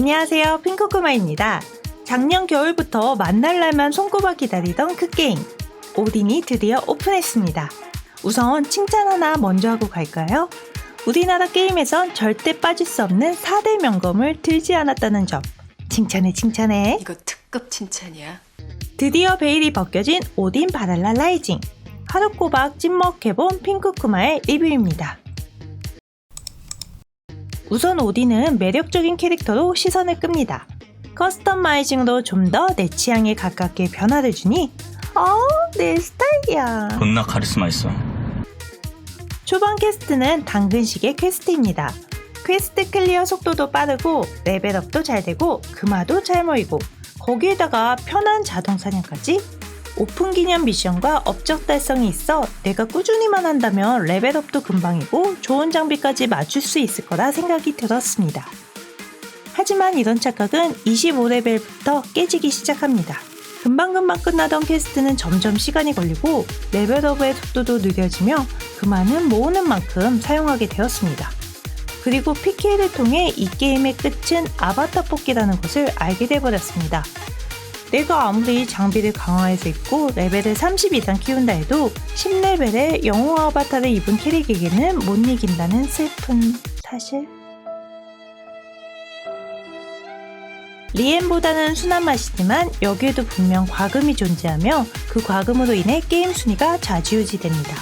안녕하세요. 핑크쿠마입니다. 작년 겨울부터 만날 날만 손꼽아 기다리던 그 게임. 오딘이 드디어 오픈했습니다. 우선 칭찬 하나 먼저 하고 갈까요? 우리나라 게임에선 절대 빠질 수 없는 4대 명검을 들지 않았다는 점. 칭찬해, 칭찬해. 이거 특급 칭찬이야. 드디어 베일이 벗겨진 오딘 바랄라 라이징. 하루 꼬박 찐먹해본 핑크쿠마의 리뷰입니다. 우선 오딘은 매력적인 캐릭터로 시선을 끕니다. 커스터마이징으로 좀 더 내 취향에 가깝게 변화를 주니 어, 내 스타일이야. 존나 카리스마 있어. 초반 퀘스트는 당근식의 퀘스트입니다. 퀘스트 클리어 속도도 빠르고 레벨업도 잘 되고 금화도 잘 모이고 거기에다가 편한 자동 사냥까지 오픈 기념 미션과 업적 달성이 있어 내가 꾸준히만 한다면 레벨업도 금방이고 좋은 장비까지 맞출 수 있을 거라 생각이 들었습니다. 하지만 이런 착각은 25레벨부터 깨지기 시작합니다. 금방금방 끝나던 퀘스트는 점점 시간이 걸리고 레벨업의 속도도 느려지며 그만은 모으는 만큼 사용하게 되었습니다. 그리고 PK를 통해 이 게임의 끝은 아바타 뽑기라는 것을 알게 돼버렸습니다. 내가 아무리 장비를 강화해서 입고 레벨을 30 이상 키운다 해도 10레벨의 영웅 아바타를 입은 캐릭에게는 못 이긴다는 슬픈 사실. 리엔보다는 순한 맛이지만 여기에도 분명 과금이 존재하며 그 과금으로 인해 게임 순위가 좌지우지됩니다.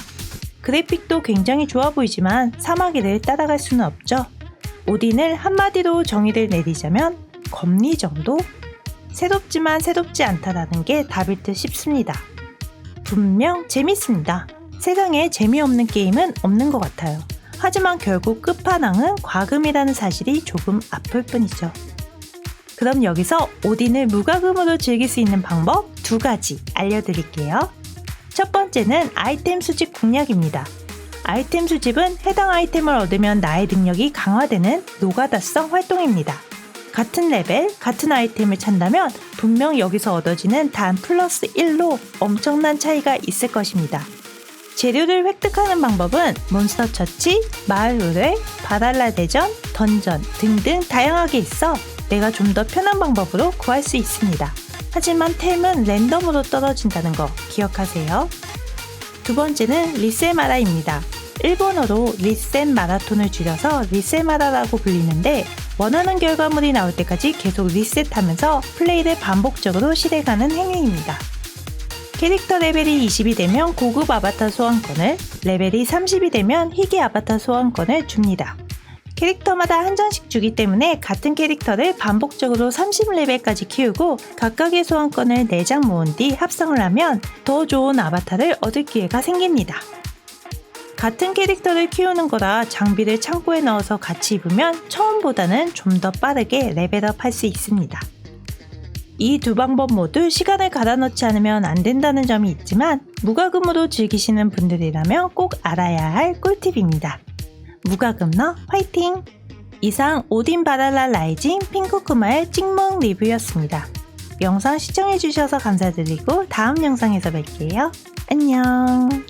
그래픽도 굉장히 좋아 보이지만 사마귀를 따라갈 수는 없죠. 오딘을 한마디로 정의를 내리자면 검리 정도? 새롭지만 새롭지 않다라는 게 답일 듯 싶습니다. 분명 재밌습니다. 세상에 재미없는 게임은 없는 것 같아요. 하지만 결국 끝판왕은 과금이라는 사실이 조금 아플 뿐이죠. 그럼 여기서 오딘을 무과금으로 즐길 수 있는 방법 두 가지 알려드릴게요. 첫 번째는 아이템 수집 공략입니다. 아이템 수집은 해당 아이템을 얻으면 나의 능력이 강화되는 노가다성 활동입니다. 같은 레벨, 같은 아이템을 찬다면 분명 여기서 얻어지는 단 플러스 1로 엄청난 차이가 있을 것입니다. 재료를 획득하는 방법은 몬스터 처치, 마을 의뢰, 바랄라 대전, 던전 등등 다양하게 있어 내가 좀 더 편한 방법으로 구할 수 있습니다. 하지만 템은 랜덤으로 떨어진다는 거 기억하세요. 두 번째는 리세마라입니다. 일본어로 리센 마라톤을 줄여서 리세마라라고 불리는데 원하는 결과물이 나올 때까지 계속 리셋하면서 플레이를 반복적으로 실행하는 행위입니다. 캐릭터 레벨이 20이 되면 고급 아바타 소환권을, 레벨이 30이 되면 희귀 아바타 소환권을 줍니다. 캐릭터마다 한 장씩 주기 때문에 같은 캐릭터를 반복적으로 30레벨까지 키우고 각각의 소환권을 4장 모은 뒤 합성을 하면 더 좋은 아바타를 얻을 기회가 생깁니다. 같은 캐릭터를 키우는 거라 장비를 창고에 넣어서 같이 입으면 처음보다는 좀 더 빠르게 레벨업 할 수 있습니다. 이 두 방법 모두 시간을 갈아 넣지 않으면 안 된다는 점이 있지만 무과금으로 즐기시는 분들이라면 꼭 알아야 할 꿀팁입니다. 무과금너 화이팅! 이상 오딘 바랄라 라이징 핑크쿠마의 찍먹 리뷰였습니다. 영상 시청해주셔서 감사드리고 다음 영상에서 뵐게요. 안녕!